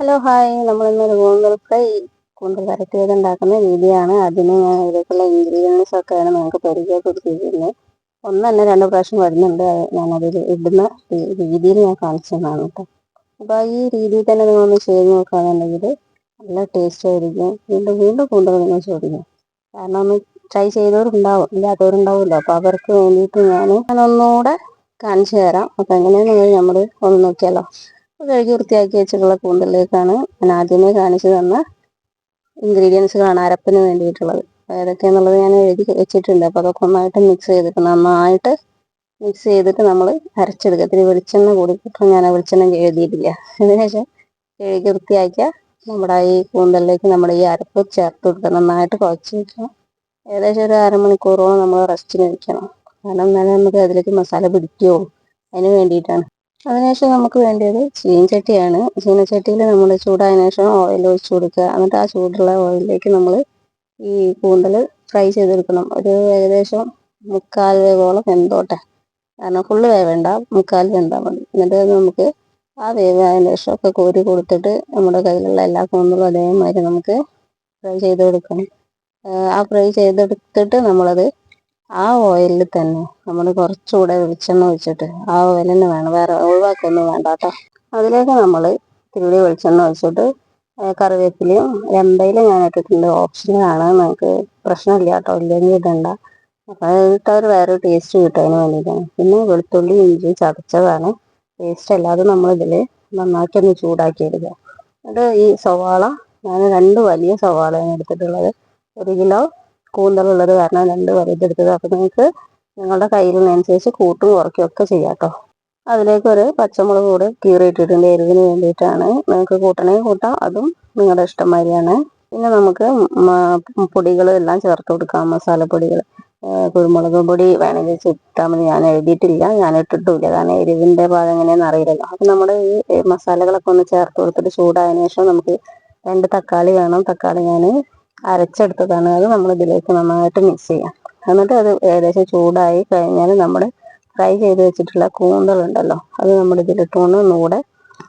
Hello hi. നമ്മളിന്നൊരു കൂന്തൽ fry കൂന്തൽ ചെയ്ത് ഉണ്ടാക്കുന്ന രീതിയാണ്. അതിന് ഞാൻ ഇതിലേക്കുള്ള ഇൻഗ്രീഡിയൻസ് ഒക്കെയാണ് നിങ്ങൾക്ക് പരിചയപ്പെടുത്തിയിരിക്കുന്നത് ഒന്ന് തന്നെ രണ്ട് പ്രാവശ്യം വരുന്നുണ്ട്. ഞാനതിൽ ഇടുന്ന രീതിയിൽ ഞാൻ കാണിച്ചതാണ് കേട്ടോ. അപ്പോൾ ഈ രീതിയിൽ തന്നെ നിങ്ങളൊന്ന് ചെയ്ത് നോക്കുകയാണെന്നുണ്ടെങ്കിൽ നല്ല ടേസ്റ്റ് ആയിരിക്കും. വീണ്ടും വീണ്ടും കൂന്തൽ നിങ്ങൾ ചോദിക്കും കാരണം ഒന്ന് ട്രൈ ചെയ്തവരുണ്ടാവും. ഇല്ലാത്തവരുണ്ടാവുമല്ലോ. അപ്പോൾ അവർക്ക് വേണ്ടിയിട്ട് ഞാൻ ഞാനൊന്നുകൂടെ കാണിച്ചു തരാം. അപ്പോൾ എങ്ങനെയാണെന്ന് നമ്മൾ ഒന്ന് നോക്കിയാലോ. കഴുകി വൃത്തിയാക്കി വെച്ചിട്ടുള്ള കൂന്തലിലേക്കാണ് ഞാൻ ആദ്യമേ കാണിച്ചു തന്ന ഇൻഗ്രീഡിയൻസുകളാണ് അരപ്പിന് വേണ്ടിയിട്ടുള്ളത്. ഏതൊക്കെയാണെന്നുള്ളത് ഞാൻ എഴുതി വെച്ചിട്ടുണ്ട്. അപ്പോൾ അതൊക്കെ ഒന്നായിട്ട് മിക്സ് ചെയ്തിട്ട് നന്നായിട്ട് മിക്സ് ചെയ്തിട്ട് നമ്മൾ അരച്ചെടുക്കുക. ഇത്തിരി വെളിച്ചെണ്ണ കൂടി കിട്ടും ഞാൻ വെളിച്ചെണ്ണ എഴുതിയിട്ടില്ല. അതിനുശേഷം കഴുകി വൃത്തിയാക്കിയ നമ്മുടെ ഈ കൂന്തലിലേക്ക് നമ്മുടെ ഈ അരപ്പ് ചേർത്ത് കൊടുക്കുക. നന്നായിട്ട് കുഴച്ച് വെക്കണം. ഏകദേശം ഒരു അരമണിക്കൂറോളം നമ്മൾ റെസ്റ്റിന് വെക്കണം. കാരണം എന്നാലും നമുക്ക് അതിലേക്ക് മസാല പിടിക്കുകയുള്ളൂ അതിന് വേണ്ടിയിട്ടാണ്. അതിനുശേഷം നമുക്ക് വേണ്ടത് ചീനച്ചട്ടിയാണ്. ചീനച്ചട്ടിയിൽ നമ്മൾ ചൂടായതിനു ശേഷം ഓയിൽ ഒഴിച്ച് കൊടുക്കുക. എന്നിട്ട് ആ ചൂടുള്ള ഓയിലിലേക്ക് നമ്മൾ ഈ കൂന്തൽ ഫ്രൈ ചെയ്തെടുക്കണം. ഒരു ഏകദേശം മുക്കാൽ വേവോളം വെന്തോട്ടെ. കാരണം ഫുള്ള് വേവേണ്ട മുക്കാൽ വെന്താൽ മതി. എന്നിട്ട് നമുക്ക് ആ വേവ് അതിന് ശേഷം ഒക്കെ കോരി കൊടുത്തിട്ട് നമ്മുടെ കയ്യിലുള്ള എല്ലാ കൂന്തലും അതേമാതിരി നമുക്ക് ഫ്രൈ ചെയ്ത് കൊടുക്കണം ആ ഫ്രൈ ചെയ്തെടുത്തിട്ട് നമ്മളത് ആ ഓയിലിൽ തന്നെ നമ്മൾ കുറച്ചുകൂടെ വെളിച്ചെണ്ണ ഒഴിച്ചിട്ട് ആ ഓയിൽ വേണം. വേറെ ഒഴിവാക്കൊന്നും വേണ്ട കേട്ടോ അതിലേക്ക് നമ്മൾ തിരുവിളി വെളിച്ചെണ്ണ ഒഴിച്ചിട്ട് കറിവേപ്പിലയും രണ്ടയിലും ഞാൻ ഇട്ടിട്ടുണ്ട്. ഓപ്ഷനാണ് നമുക്ക് പ്രശ്നമില്ല കേട്ടോ ഇല്ലെങ്കിൽ ഇടണ്ട. അപ്പം അതിട്ടൊരു വേറെ ടേസ്റ്റ് കിട്ടും അതിന് വേണ്ടിയിട്ടാണ് പിന്നെ വെളുത്തുള്ളി ഇഞ്ചി ചതച്ചതാണ്. ടേസ്റ്റ് അല്ലാതെ നമ്മളിതിൽ ഒന്ന് ചൂടാക്കി എടുക്കുക എന്നിട്ട് ഈ സവാള ഞാൻ രണ്ട് വലിയ സവാളയാണ് എടുത്തിട്ടുള്ളത്. ഒരു കിലോ കൂന്തലുള്ളത് കാരണം രണ്ട് വലുതെടുത്തത് അപ്പം നിങ്ങൾക്ക് നിങ്ങളുടെ കയ്യിലിനനുസരിച്ച് കൂട്ടും കുറയ്ക്കും ഒക്കെ ചെയ്യാം കേട്ടോ അതിലേക്കൊരു പച്ചമുളക് കൂടെ കീറിയിട്ടിട്ടുണ്ട് എരിവിന് വേണ്ടിയിട്ടാണ്. നിങ്ങൾക്ക് കൂട്ടണേ കൂട്ടാം അതും നിങ്ങളുടെ ഇഷ്ടംമാതിരിയാണ് പിന്നെ നമുക്ക് പൊടികൾ എല്ലാം ചേർത്ത് കൊടുക്കാം. മസാലപ്പൊടികൾ കുരുമുളക് പൊടി വേണമെങ്കിൽ ചിട്ടാൽ മതി. ഞാൻ എഴുതിയിട്ടില്ല ഞാൻ ഇട്ടിട്ടില്ല കാരണം എരിവിന്റെ ഭാഗം എങ്ങനെയാണെന്ന് അറിയില്ലല്ലോ. അപ്പം നമ്മുടെ ഈ മസാലകളൊക്കെ ഒന്ന് ചേർത്ത് കൊടുത്തിട്ട് ചൂടായതിനു ശേഷം നമുക്ക് രണ്ട് തക്കാളി വേണം. തക്കാളി ഞാൻ അരച്ചെടുത്തതാണ്. അത് നമ്മൾ ഇതിലേക്ക് നന്നായിട്ട് മിക്സ് ചെയ്യാം. എന്നിട്ട് അത് ഏകദേശം ചൂടായി കഴിഞ്ഞാൽ നമ്മൾ ഫ്രൈ ചെയ്ത് വെച്ചിട്ടുള്ള കൂന്തളുണ്ടല്ലോ അത് നമ്മൾ ഇതിലിട്ടുകൊണ്ട് ഒന്നുകൂടെ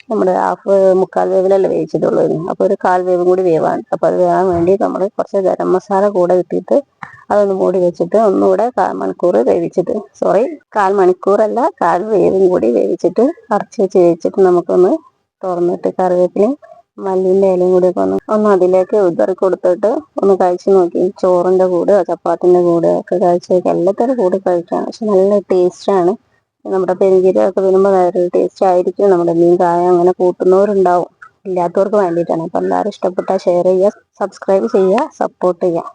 നമ്മുടെ ഹാഫ് മുക്കാൽ വേവിലല്ലേ വേവിച്ചിട്ടുള്ളൂ അപ്പോൾ ഒരു കാൽ വേവും കൂടി വേവാണ്. അപ്പോൾ അത് വേവാൻ വേണ്ടി നമ്മൾ കുറച്ച് ഗരം മസാല കൂടെ ഇട്ടിട്ട് അതൊന്ന് മൂടി വെച്ചിട്ട് ഒന്നുകൂടെ കാൽ മണിക്കൂർ വേവിച്ചിട്ട് സോറി കാൽ മണിക്കൂറല്ല കാൽ വേവും കൂടി വേവിച്ചിട്ട് അടച്ച് വെച്ച് വേവിച്ചിട്ട് നമുക്കൊന്ന് തുറന്നിട്ട് കറിവേപ്പിലയും മല്ലിന്റെ ഇലയും കൂടി ഒക്കെ ഒന്ന് ഒന്ന് അതിലേക്ക് ഉതറി കൊടുത്തിട്ട് ഒന്ന് കഴിച്ച് നോക്കി. ചോറിന്റെ കൂടെ ചപ്പാത്തിന്റെ കൂടെ ഒക്കെ കഴിച്ച് എല്ലാത്തരം കൂടി കഴിക്കാം. പക്ഷെ നല്ല ടേസ്റ്റാണ് നമ്മുടെ പെരുംജീരകമൊക്കെ വരുമ്പോൾ വേറൊരു ടേസ്റ്റ് ആയിരിക്കും. നമ്മുടെ മീൻ കായ അങ്ങനെ കൂട്ടുന്നവരുണ്ടാവും. ഇല്ലാത്തവർക്ക് വേണ്ടിയിട്ടാണ്. അപ്പോൾ എല്ലാവരും ഇഷ്ടപ്പെട്ടാൽ ഷെയർ ചെയ്യുക സബ്സ്ക്രൈബ് ചെയ്യുക സപ്പോർട്ട് ചെയ്യുക.